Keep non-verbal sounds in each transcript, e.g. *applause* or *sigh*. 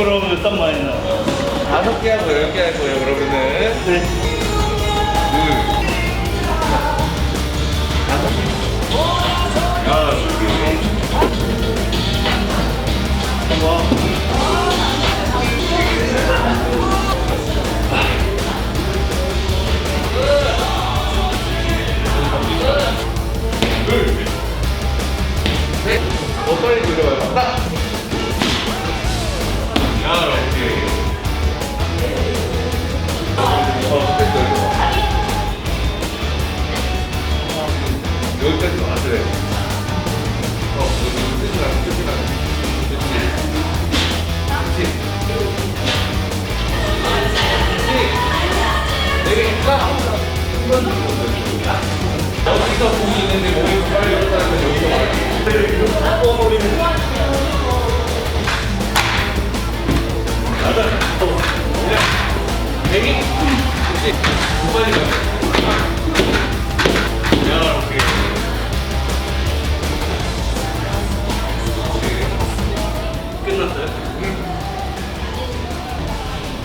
부끄러우면 땀 많이 나. 다섯 개 하고 열 개 할 거예요, 그러면은. 네. 둘. 다섯 개. 여섯 개. 셋.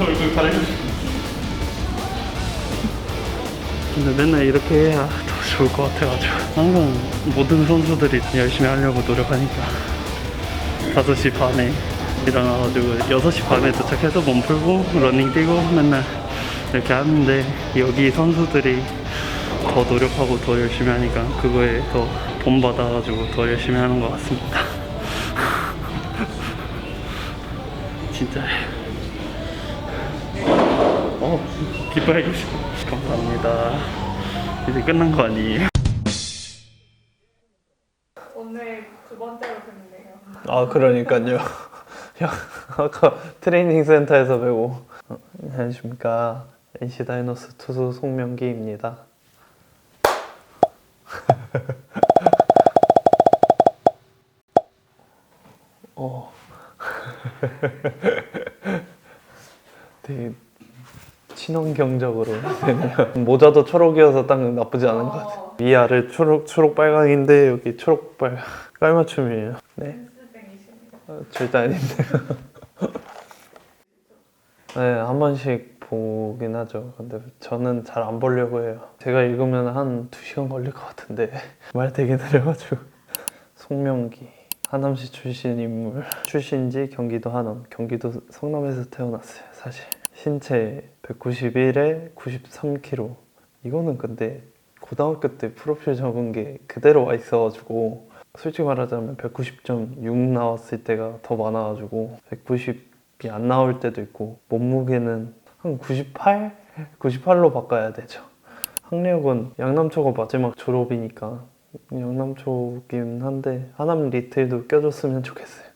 얼굴 가려주시고. 근데 맨날 이렇게 해야 더 좋을 것 같아가지고. 항상 모든 선수들이 열심히 하려고 노력하니까. 5시 반에 일어나가지고 6시 반에 도착해서 몸 풀고 러닝 뛰고 맨날 이렇게 하는데 여기 선수들이 더 노력하고 더 열심히 하니까 그거에 더 본받아가지고 더 열심히 하는 것 같습니다. *laughs* 진짜 어 깃발 해주시 감사합니다 이제 끝난 거 아니에요? 오늘 두 번째로 뵙네요. 아 그러니까요. *laughs* 형 아까 트레이닝 센터에서 뵈고 어, 안녕하십니까 NC 다이노스 투수 송명기입니다. *laughs* 어. *laughs* 되게 친환경적으로. *laughs* 모자도 초록이어서 딱 나쁘지 않은 것 같아요. 위아래 초록 초록 빨강인데 여기 초록 빨 *laughs* 깔맞춤이에요. 네. 어, 절대 아닌데요. 네, 한 번씩 보긴 하죠. 근데 저는 잘 안 보려고 해요. 제가 읽으면 한 2시간 걸릴 것 같은데 *laughs* 말 되게 느려가지고 송명기 하남시 출신 인물 출신지 경기도 하남 경기도 성남에서 태어났어요 사실 신체 191에 93kg 이거는 근데 고등학교 때 프로필 적은 게 그대로 와 있어가지고 솔직히 말하자면 190.6 나왔을 때가 더 많아가지고 190이 안 나올 때도 있고 몸무게는 한 98? 98로 바꿔야 되죠. 학력은 양남초가 마지막 졸업이니까 양남초긴 한데 하남 리틀도 껴줬으면 좋겠어요.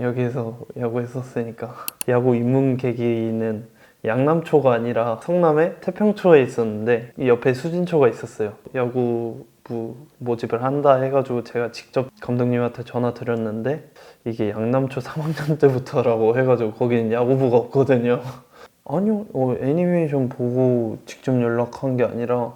여기에서 야구 했었으니까. 야구 입문 계기는 양남초가 아니라 성남의 태평초에 있었는데 이 옆에 수진초가 있었어요. 야구부 모집을 한다 해가지고 제가 직접 감독님한테 전화 드렸는데 이게 양남초 3학년 *laughs* 때부터라고 해가지고 거기는 야구부가 없거든요. *laughs* 아니요 어, 애니메이션 보고 직접 연락한 게 아니라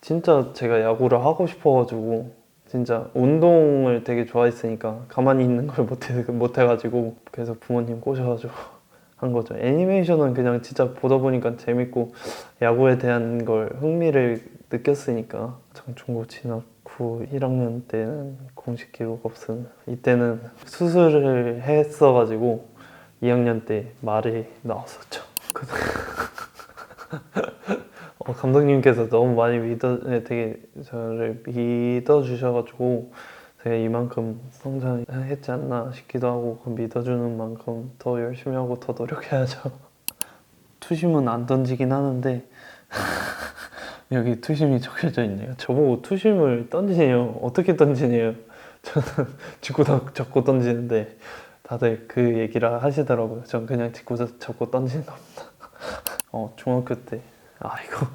진짜 제가 야구를 하고 싶어가지고 진짜 운동을 되게 좋아했으니까 가만히 있는 걸 못해, 못해가지고 그래서 부모님 꼬셔가지고 한 거죠. 애니메이션은 그냥 진짜 보다 보니까 재밌고 야구에 대한 걸 흥미를 느꼈으니까 장충고 진학 후 1학년 때는 공식 기록 없음. 이때는 수술을 했어가지고 2학년 때 말이 나왔었죠. 그- *laughs* 어, 감독님께서 너무 많이 믿어, 네, 되게 저를 믿어주셔가지고 제가 이만큼 성장했지 않나 싶기도 하고 그 믿어주는 만큼 더 열심히 하고 더 노력해야죠. *laughs* 투심은 안 던지긴 하는데 *laughs* 여기 투심이 적혀져 있네요. 저보고 투심을 던지네요. 어떻게 던지네요. *laughs* 저는 직구 잡고 던지는데 다들 그 얘기를 하시더라고요. 전 그냥 직구 잡고 던지는 겁니다. 어, 중학교 때 아 이거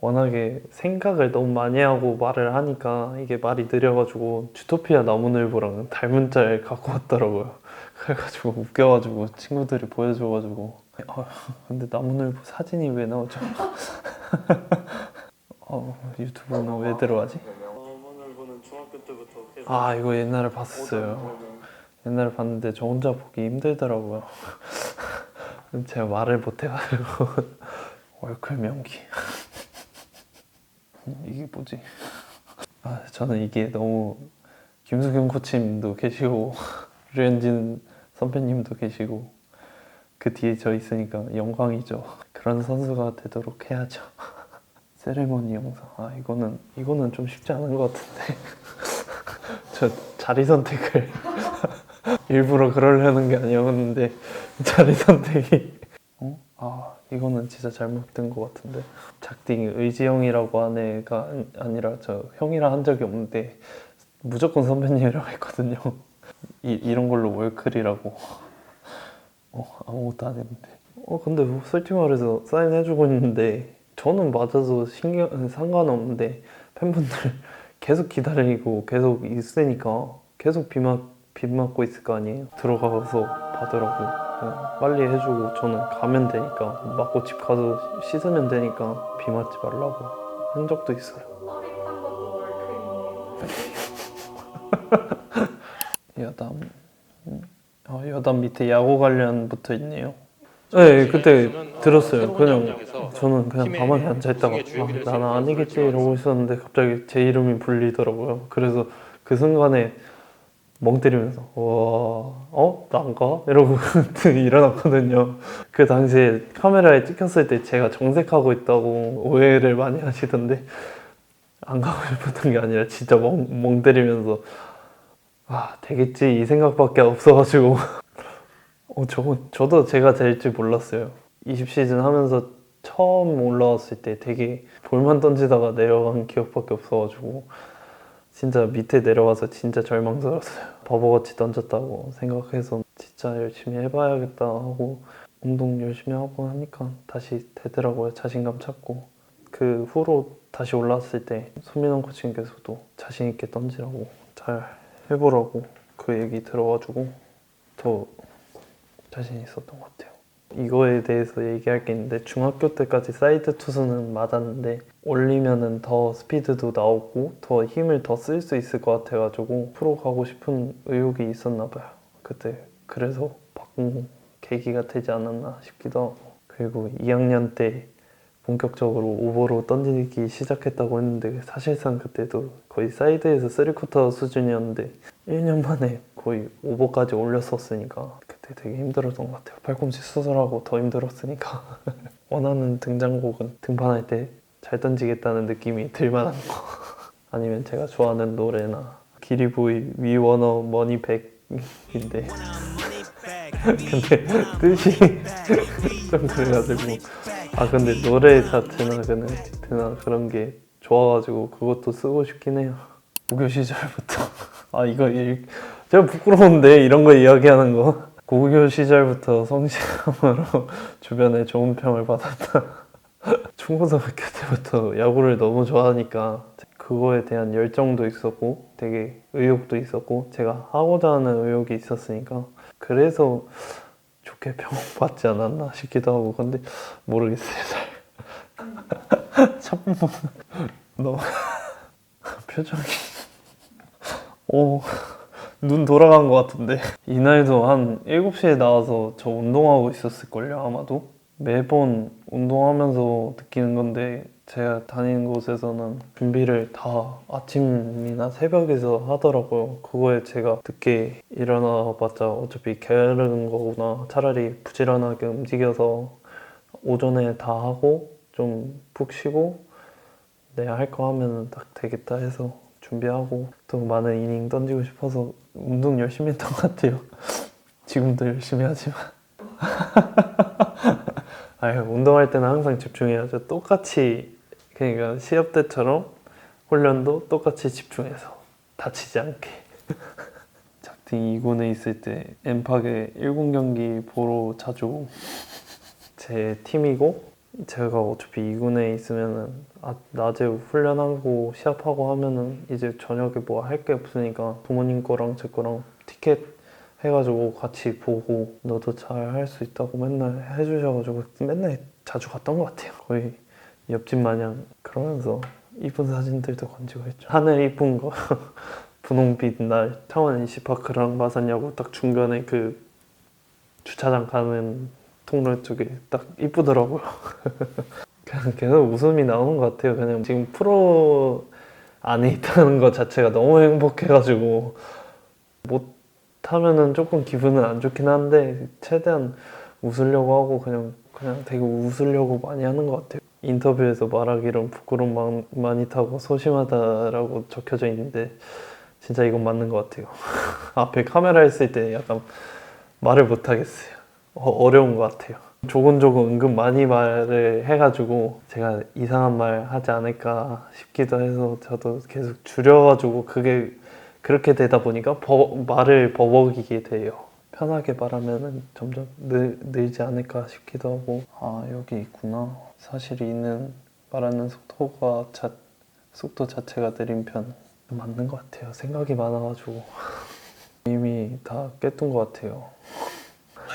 워낙에 생각을 너무 많이 하고 말을 하니까 이게 말이 느려가지고 주토피아 나무늘보랑 닮은 짤 갖고 왔더라고요. *laughs* 그래가지고 웃겨가지고 친구들이 보여줘가지고 어, 근데 나무늘보 사진이 왜 나오죠? *laughs* 어, 유튜브는 왜 들어가지? 나무늘보는 중학교 때부터 아 이거 옛날에 봤었어요. 옛날에 봤는데 저 혼자 보기 힘들더라고요. *laughs* 제가 말을 못해가지고 월클 명기 이게 뭐지? 아 저는 이게 너무 김수경 코치님도 계시고 *laughs* 류현진 선배님도 계시고 그 뒤에 저 있으니까 영광이죠. 그런 선수가 되도록 해야죠. *laughs* 세레머니 영상 아 이거는 이거는 좀 쉽지 않은 것 같은데 *laughs* 저 자리 선택을 일부러 그러려는 게 아니었는데 자리 선택이 어? 아 이거는 진짜 잘못된 것 같은데. 작딩이 의지형이라고 한 애가 아니- 아니라 저 형이라 한 적이 없는데 무조건 선배님이라고 했거든요. 이, 이런 걸로 월클이라고. 어 아무것도 안 했는데. 어 근데 뭐 솔직히 말해서 사인해주고 있는데 저는 맞아도 신경 상관없는데 팬분들 *laughs* 계속 기다리고 계속 있으니까 계속 비, 맞, 비 맞고 있을 거 아니에요. 들어가서 받으라고 빨리 해주고 저는 가면 되니까 맞고 집 가서 씻으면 되니까 비 맞지 말라고 한 적도 있어요. *laughs* 여담 음, 어, 여담 밑에 야구 관련 붙어 있네요. 네 그때 들었어요. 그냥 저는 그냥 가만히 앉아 있다가 아, 나는 아니겠지 이러고 있었는데 갑자기 제 이름이 불리더라고요. 그래서 그 순간에 멍 때리면서 와, 어? 난가? 이러고 *laughs* 일어났거든요. 그 당시에 카메라에 찍혔을 때 제가 정색하고 있다고 오해를 많이 하시던데 안 가고 싶었던 게 아니라 진짜 멍, 멍 때리면서 아 되겠지. 이 생각밖에 없어가지고. 어, 저, 저도 제가 될줄 몰랐어요. 20 시즌 하면서 처음 올라왔을 때 되게 볼만 던지다가 내려간 기억밖에 없어가지고 진짜 밑에 내려와서 진짜 절망스러웠어요 바보같이 던졌다고 생각해서 진짜 열심히 해봐야겠다 하고 운동 열심히 하고 하니까 다시 되더라고요 자신감 찾고 그 후로 다시 올라왔을 때 손민원 코치님께서도 자신 있게 던지라고 잘 해보라고 그 얘기 들어가지고 더 자신 있었던 것 같아요. 이거에 대해서 얘기할 게 있는데 중학교 때까지 사이드 투수는 맞았는데 올리면은 더 스피드도 나오고 더 힘을 더 쓸 수 있을 것 같아가지고 프로 가고 싶은 의욕이 있었나 봐요. 그때 그래서 바꾼 계기가 되지 않았나 싶기도 하고 그리고 2학년 때 본격적으로 오버로 던지기 시작했다고 했는데 사실상 그때도 거의 사이드에서 쓰리쿼터 수준이었는데 1년 만에 거의 오버까지 올렸었으니까 그때 되게 힘들었던 것 같아요. 팔꿈치 수술하고 더 힘들었으니까. *laughs* 원하는 등장곡은 등판할 때 잘 던지겠다는 느낌이 들만한 거. *laughs* 아니면 제가 좋아하는 노래나 기리보이 위워너 머니백인데. 근데 뜻이 *laughs* 좀 그래가지고. 아 근데 노래 자체나 그냥 그냥 그런 게 좋아가지고 그것도 쓰고 싶긴 해요. 고교 시절부터. 아 이거 일- 제가 부끄러운데 이런 거 이야기하는 거 고교 시절부터 성실함으로 *laughs* 주변에 좋은 평을 받았다. *laughs* 중고등학교 때부터 야구를 너무 좋아하니까 그거에 대한 열정도 있었고 되게 의욕도 있었고 제가 하고자 하는 의욕이 있었으니까 그래서 좋게 평받지 *laughs* 않았나 싶기도 하고 근데 모르겠어요 뭐 너무 표정이. 오 눈 돌아간 것 같은데 *laughs* 이날도 한 7시에 나와서 저 운동하고 있었을걸요 아마도 매번 운동하면서 느끼는 건데 제가 다니는 곳에서는 준비를 다 아침이나 새벽에서 하더라고요. 그거에 제가 늦게 일어나봤자 어차피 게으른 거구나. 차라리 부지런하게 움직여서 오전에 다 하고 좀 푹 쉬고 내가 할거 하면 딱 되겠다 해서 준비하고 또 많은 이닝 던지고 싶어서 운동 열심히 했던 것 같아요. *laughs* 지금도 열심히 하지만. *laughs* 아유, 운동할 때는 항상 집중해야죠. 똑같이 그러니까 시합 때처럼 훈련도 똑같이 집중해서 다치지 않게. *laughs* 작팅 2군에 있을 때 엠팍의 1군 경기 보러 자주 제 팀이고 제가 어차피 2군에 있으면은 아, 낮에 훈련하고 시합하고 하면은 이제 저녁에 뭐 할 게 없으니까 부모님 거랑 제 거랑 티켓 해가지고 같이 보고 너도 잘 할 수 있다고 맨날 해주셔가지고 맨날 자주 갔던 것 같아요. 거의 옆집 마냥 그러면서 이쁜 사진들도 건지고 했죠. 하늘 이쁜 거 *laughs* 분홍빛 날 창원 NC파크랑 마산 야구 딱 중간에 그 주차장 가는 통로 쪽에 딱 이쁘더라고요. *laughs* 계속 웃음이 나오는 것 같아요. 그냥 지금 프로 안에 있다는 것 자체가 너무 행복해가지고 못하면은 조금 기분은 안 좋긴 한데 최대한 웃으려고 하고 그냥 그냥 되게 웃으려고 많이 하는 것 같아요. 인터뷰에서 말하기론 부끄러움 마- 많이 타고 소심하다라고 적혀져 있는데 진짜 이건 맞는 것 같아요. *laughs* 앞에 카메라 있을 때 약간 말을 못 하겠어요. 어, 어려운 것 같아요. 조곤조곤 은근 많이 말을 해가지고 제가 이상한 말 하지 않을까 싶기도 해서 저도 계속 줄여가지고 그게 그렇게 되다 보니까 버- 말을 버벅이게 돼요. 편하게 말하면 점점 늘, 늘지 않을까 싶기도 하고 아 여기 있구나. 사실 이는 말하는 속도가 자, 속도 자체가 느린 편 맞는 것 같아요. 생각이 많아가지고 *laughs* 이미 다 깼던 것 같아요.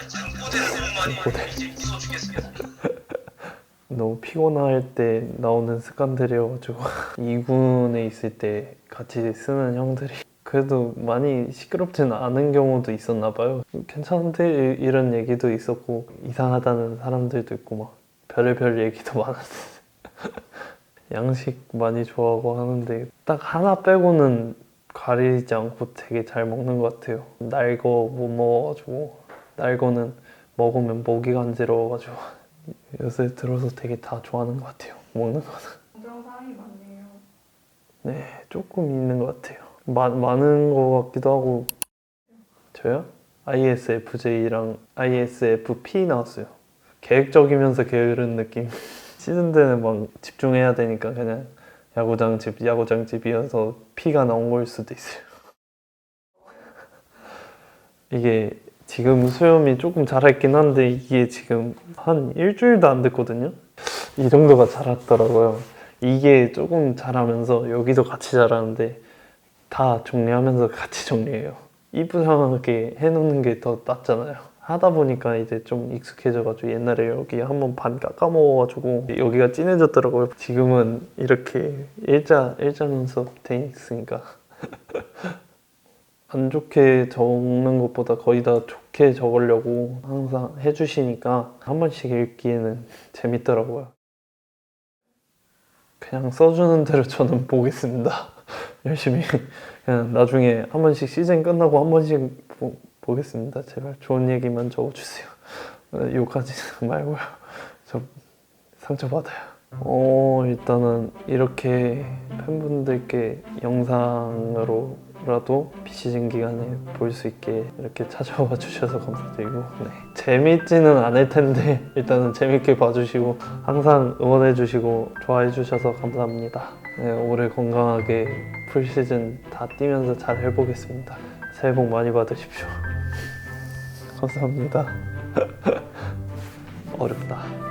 *laughs* 너무 피곤할 때 나오는 습관들이어가지고 2군에 *laughs* 있을 때 같이 쓰는 형들이 그래도 많이 시끄럽지는 않은 경우도 있었나 봐요. 괜찮은데 이런 얘기도 있었고 이상하다는 사람들도 있고 막 별의별 얘기도 *laughs* 많았어요 양식 많이 좋아하고 하는데 딱 하나 빼고는 가리지 않고 되게 잘 먹는 것 같아요. 날거 못 먹어가지고 날거는 먹으면 목이 간지러워가지고 *laughs* 요새 들어서 되게 다 좋아하는 것 같아요. 먹는 거는. 감정 사항이 많네요. 네, 조금 있는 것 같아요. 마, 많은 것 같기도 하고. 저요? ISFJ랑 ISFP 나왔어요. 계획적이면서 게으른 느낌. *laughs* 시즌 때는 막 집중해야 되니까 그냥 야구장 집, 야구장 집이어서 P가 나온 걸 수도 있어요. *laughs* 이게 지금 수염이 조금 자랐긴 한데 이게 지금 한 일주일도 안 됐거든요. 이 정도가 자랐더라고요. 이게 조금 자라면서 여기도 같이 자라는데 다 정리하면서 같이 정리해요. 이쁘장하게 해놓는 게 더 낫잖아요. 하다 보니까 이제 좀 익숙해져가지고 옛날에 여기 한 번 반 깎아먹어가지고 여기가 진해졌더라고요. 지금은 이렇게 일자 일자 눈썹 돼 있으니까 *laughs* 안 좋게 적는 것보다 거의 다 좋게 적으려고 항상 해주시니까 한 번씩 읽기에는 재밌더라고요. 그냥 써주는 대로 저는 *laughs* 보겠습니다. *laughs* 열심히 그냥 나중에 한 번씩 시즌 끝나고 한 번씩 보, 보겠습니다. 제발 좋은 얘기만 적어주세요. 어, *laughs* 욕하지 말고요. 저 상처받아요. 어, 일단은 이렇게 팬분들께 영상으로 라도 비시즌 기간에 볼 수 있게 이렇게 찾아와 주셔서 감사드리고 네. 재밌지는 않을 텐데 일단은 재밌게 봐주시고 항상 응원해 주시고 좋아해 주셔서 감사합니다. 네, 올해 건강하게 풀시즌 다 뛰면서 잘 해보겠습니다. 새해 복 많이 받으십시오. *laughs* 감사합니다. *laughs* 어렵다.